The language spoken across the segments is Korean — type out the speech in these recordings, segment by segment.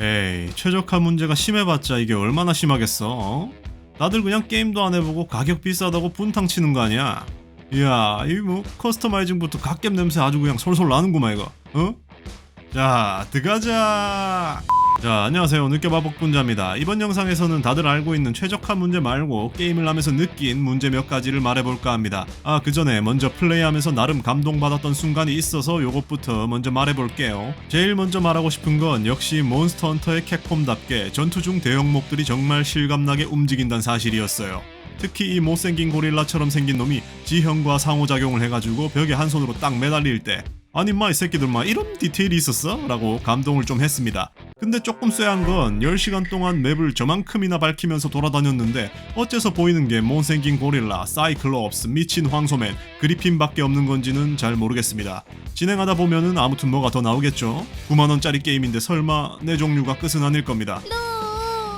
에이 최적화 문제가 심해봤자 이게 얼마나 심하겠어 어? 다들 그냥 게임도 안 해보고 가격 비싸다고 분탕 치는 거 아니야 이야 이 뭐 커스터마이징부터 갓겜 냄새 아주 그냥 솔솔 나는구만 이거 어? 자 들어가자 자 안녕하세요. 느껴봐 복분자입니다. 이번 영상에서는 다들 알고 있는 최적화 문제 말고 게임을 하면서 느낀 문제 몇 가지를 말해볼까 합니다. 아 그 전에 먼저 플레이하면서 나름 감동받았던 순간이 있어서 요것부터 먼저 말해볼게요. 제일 먼저 말하고 싶은 건 역시 몬스터 헌터의 캡콤답게 전투 중 대형목들이 정말 실감나게 움직인다는 사실이었어요. 특히 이 못생긴 고릴라처럼 생긴 놈이 지형과 상호작용을 해가지고 벽에 한 손으로 딱 매달릴 때 아니 마 이 새끼들 마 이런 디테일이 있었어? 라고 감동을 좀 했습니다. 근데 조금 쎄한 건 10시간 동안 맵을 저만큼이나 밝히면서 돌아다녔는데 어째서 보이는 게 못생긴 고릴라, 사이클롭스, 미친 황소맨, 그리핀밖에 없는 건지는 잘 모르겠습니다. 진행하다 보면은 아무튼 뭐가 더 나오겠죠? 9만원짜리 게임인데 설마 내 종류가 끝은 아닐 겁니다.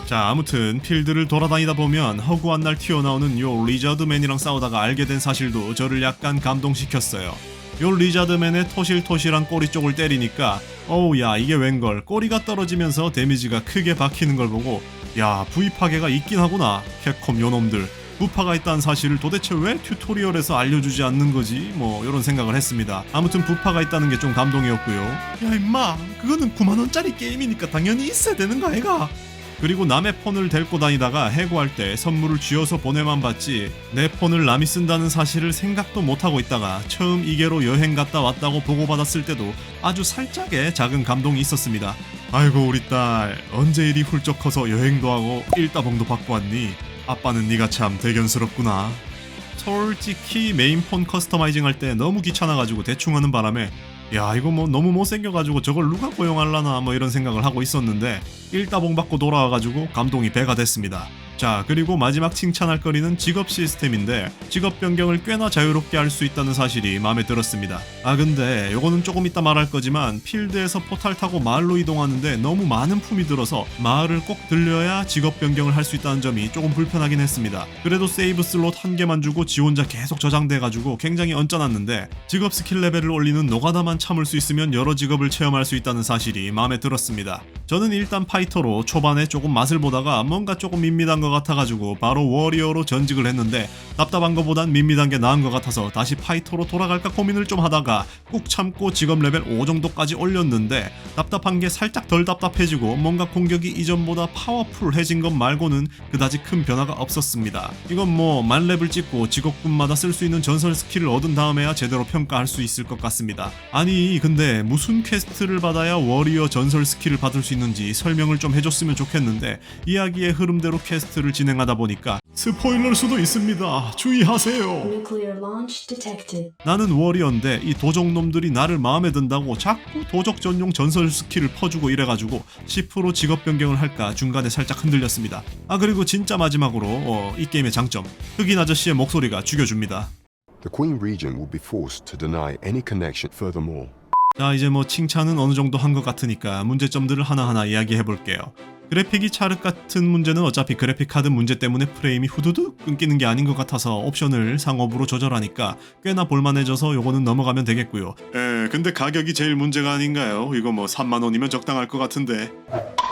자 아무튼 필드를 돌아다니다 보면 허구한 날 튀어나오는 요 리자드맨이랑 싸우다가 알게 된 사실도 저를 약간 감동시켰어요. 요 리자드맨의 토실토실한 꼬리 쪽을 때리니까 어우 야 이게 웬걸. 꼬리가 떨어지면서 데미지가 크게 박히는 걸 보고 야 부위 파괴가 있긴 하구나 캡콤 요놈들. 부파가 있다는 사실을 도대체 왜 튜토리얼에서 알려주지 않는 거지? 뭐 이런 생각을 했습니다. 아무튼 부파가 있다는 게 좀 감동이었고요. 야 임마 그거는 9만원짜리 게임이니까 당연히 있어야 되는 거 아이가 그리고 남의 폰을 데리고 다니다가 해고할 때 선물을 쥐어서 보내만 받지 내 폰을 남이 쓴다는 사실을 생각도 못하고 있다가 처음 이계로 여행 갔다 왔다고 보고받았을 때도 아주 살짝의 작은 감동이 있었습니다. 아이고 우리 딸 언제 이리 훌쩍 커서 여행도 하고 일다봉도 받고 왔니? 아빠는 네가 참 대견스럽구나. 솔직히 메인폰 커스터마이징 할 때 너무 귀찮아가지고 대충 하는 바람에 야 이거 뭐 너무 못생겨가지고 저걸 누가 고용할라나 뭐 이런 생각을 하고 있었는데 일다봉 받고 돌아와가지고 감동이 배가 됐습니다. 자 그리고 마지막 칭찬할 거리는 직업 시스템인데 직업 변경을 꽤나 자유롭게 할 수 있다는 사실이 마음에 들었습니다. 아 근데 요거는 조금 이따 말할 거지만 필드에서 포탈 타고 마을로 이동하는데 너무 많은 품이 들어서 마을을 꼭 들려야 직업 변경을 할 수 있다는 점이 조금 불편하긴 했습니다. 그래도 세이브 슬롯 한 개만 주고 지 혼자 계속 저장돼가지고 굉장히 언짢았는데 직업 스킬 레벨을 올리는 노가다만 참을 수 있으면 여러 직업을 체험할 수 있다는 사실이 마음에 들었습니다. 저는 일단 파이터로 초반에 조금 맛을 보다가 뭔가 조금 밋밋한 것 같아가지고 바로 워리어로 전직을 했는데 답답한 것보단 밋밋한 게 나은 것 같아서 다시 파이터로 돌아갈까 고민을 좀 하다가 꾹 참고 직업 레벨 5 정도까지 올렸는데 답답한 게 살짝 덜 답답해지고 뭔가 공격이 이전보다 파워풀해진 것 말고는 그다지 큰 변화가 없었습니다. 이건 뭐 만렙을 찍고 직업군마다 쓸 수 있는 전설 스킬을 얻은 다음에야 제대로 평가할 수 있을 것 같습니다. 아니 근데 무슨 퀘스트를 받아야 워리어 전설 스킬을 받을 수 있는 지 설명을 좀 해줬으면 좋겠는데 이야기의 흐름대로 퀘스트를 진행하다 보니까 스포일러일 수도 있습니다. 주의하세요. Nuclear launch detected. 나는 워리어인데 이 도적놈들이 나를 마음에 든다고 자꾸 도적 전용 전설 스킬을 퍼주고 이래가지고 10% 직업 변경을 할까 중간에 살짝 흔들렸습니다. 아 그리고 진짜 마지막으로 어, 이 게임의 장점 흑인 아저씨의 목소리가 죽여줍니다. The Queen Regent will be forced to deny any connection furthermore. 자 이제 뭐 칭찬은 어느 정도 한 것 같으니까 문제점들을 하나하나 이야기해 볼게요. 그래픽이 차륵 같은 문제는 어차피 그래픽 카드 문제 때문에 프레임이 후두둑 끊기는 게 아닌 것 같아서 옵션을 상업으로 조절하니까 꽤나 볼만해져서 요거는 넘어가면 되겠고요. 에 근데 가격이 제일 문제가 아닌가요? 이거 뭐 3만 원이면 적당할 것 같은데.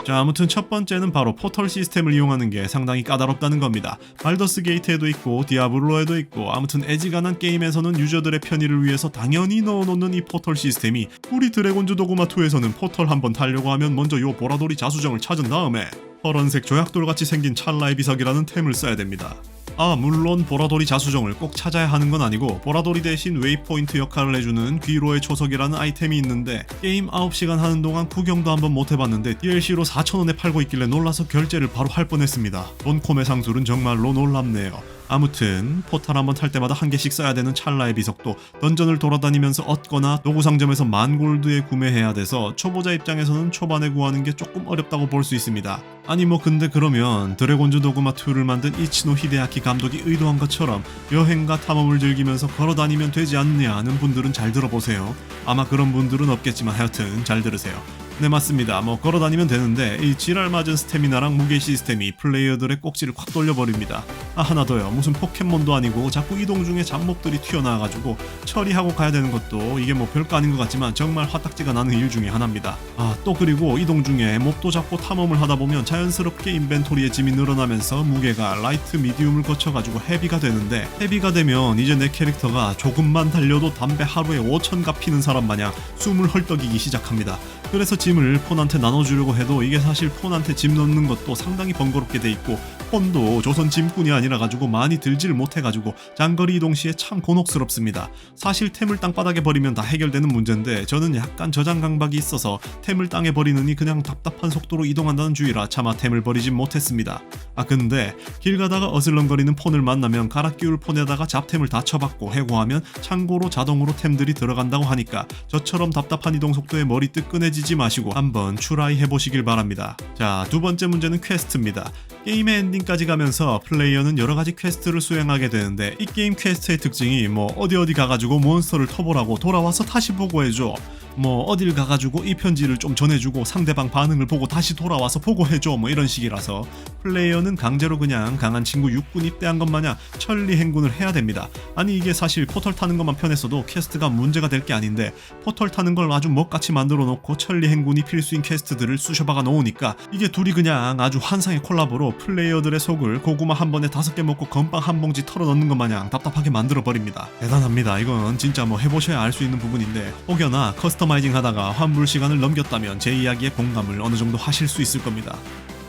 자 아무튼 첫 번째는 바로 포털 시스템을 이용하는 게 상당히 까다롭다는 겁니다. 발더스 게이트에도 있고 디아블로에도 있고 아무튼 애지간한 게임에서는 유저들의 편의를 위해서 당연히 넣어놓는 이 포털 시스템이 우리 드래곤즈 도그마 2에서는 포털 한번 타려고 하면 먼저 요 보라돌이 자수정을 찾은 다음에 파란색 조약돌 같이 생긴 찰나의 비석이라는 템을 써야 됩니다. 아 물론 보라돌이 자수정을 꼭 찾아야 하는 건 아니고 보라돌이 대신 웨이포인트 역할을 해주는 귀로의 초석이라는 아이템이 있는데 게임 9시간 하는 동안 구경도 한번 못 해봤는데 DLC로 4,000원에 팔고 있길래 놀라서 결제를 바로 할 뻔했습니다. 본콤의 상술은 정말로 놀랍네요. 아무튼 포탈 한번 탈 때마다 한 개씩 써야 되는 찰나의 비석도 던전을 돌아다니면서 얻거나 노구 상점에서 만 골드에 구매해야 돼서 초보자 입장에서는 초반에 구하는 게 조금 어렵다고 볼 수 있습니다. 아니 뭐 근데 그러면 드래곤즈 도그마 2를 만든 이치노 히데아키 감독이 의도한 것처럼 여행과 탐험을 즐기면서 걸어다니면 되지 않느냐 하는 분들은 잘 들어보세요. 아마 그런 분들은 없겠지만 하여튼 잘 들으세요. 네 맞습니다. 뭐 걸어다니면 되는데 이 지랄 맞은 스태미나랑 무게 시스템이 플레이어들의 꼭지를 확 돌려버립니다. 아 하나 더요. 무슨 포켓몬도 아니고 자꾸 이동 중에 잡목들이 튀어나와가지고 처리하고 가야 되는 것도 이게 뭐 별거 아닌 것 같지만 정말 화딱지가 나는 일 중에 하나입니다. 아 또 그리고 이동 중에 몹도 잡고 탐험을 하다 보면 자연스럽게 인벤토리의 짐이 늘어나면서 무게가 라이트 미디움을 거쳐가지고 헤비가 되는데 헤비가 되면 이제 내 캐릭터가 조금만 달려도 담배 하루에 5천갑 피는 사람 마냥 숨을 헐떡이기 시작합니다. 그래서 짐을 폰한테 나눠주려고 해도 이게 사실 폰한테 짐 넣는 것도 상당히 번거롭게 돼 있고 폰도 조선 짐꾼이 아니라 가지고 많이 들지를 못해 가지고 장거리 이동 시에 참 곤혹스럽습니다. 사실 템을 땅바닥에 버리면 다 해결되는 문제인데 저는 약간 저장 강박이 있어서 템을 땅에 버리느니 그냥 답답한 속도로 이동한다는 주의라 차마 템을 버리진 못했습니다. 아 근데 길 가다가 어슬렁거리는 폰을 만나면 갈아 끼울 폰에다가 잡템을 다 쳐박고 해고하면 창고로 자동으로 템들이 들어간다고 하니까 저처럼 답답한 이동 속도에 머리 뜨끈해지 지 마시고 한번 추라이 해보시길 바랍니다. 자 두 번째 문제는 퀘스트입니다. 게임의 엔딩까지 가면서 플레이어는 여러 가지 퀘스트를 수행하게 되는데 이 게임 퀘스트의 특징이 뭐 어디 어디 가가지고 몬스터를 터보라고 돌아와서 다시 보고해줘. 뭐 어딜 가가지고 이 편지를 좀 전해주고 상대방 반응을 보고 다시 돌아와서 보고해줘 뭐 이런 식이라서 플레이어는 강제로 그냥 강한 친구 육군 입대한 것 마냥 천리 행군을 해야 됩니다. 아니 이게 사실 포털 타는 것만 편했어도 퀘스트가 문제가 될 게 아닌데 포털 타는 걸 아주 먹같이 만들어 놓고 천리 행군이 필수인 퀘스트들을 쑤셔박아 놓으니까 이게 둘이 그냥 아주 환상의 콜라보로 플레이어들의 속을 고구마 한 번에 다섯 개 먹고 건빵 한 봉지 털어 넣는 것 마냥 답답하게 만들어 버립니다. 대단합니다. 이건 진짜 뭐 해보셔야 알 수 있는 부분인데 혹여나 커스터마이징 하다가 환불 시간을 넘겼다면 제 이야기에 공감을 어느 정도 하실 수 있을 겁니다.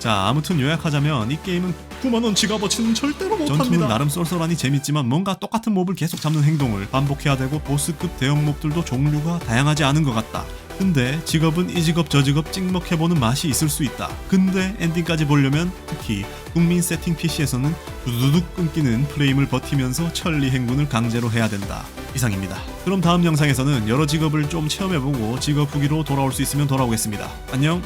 자 아무튼 요약하자면 이 게임은 9만원 지갑어치는 절대로 못합니다 전투는 나름 쏠쏠하니 재밌지만 뭔가 똑같은 몹을 계속 잡는 행동을 반복해야 되고 보스급 대형 몹들도 종류가 다양하지 않은 것 같다 근데 직업은 이 직업 저 직업 찍먹해보는 맛이 있을 수 있다. 근데 엔딩까지 보려면 특히 국민 세팅 PC에서는 두두둑 끊기는 프레임을 버티면서 천리 행군을 강제로 해야 된다. 이상입니다. 그럼 다음 영상에서는 여러 직업을 좀 체험해보고 직업 후기로 돌아올 수 있으면 돌아오겠습니다. 안녕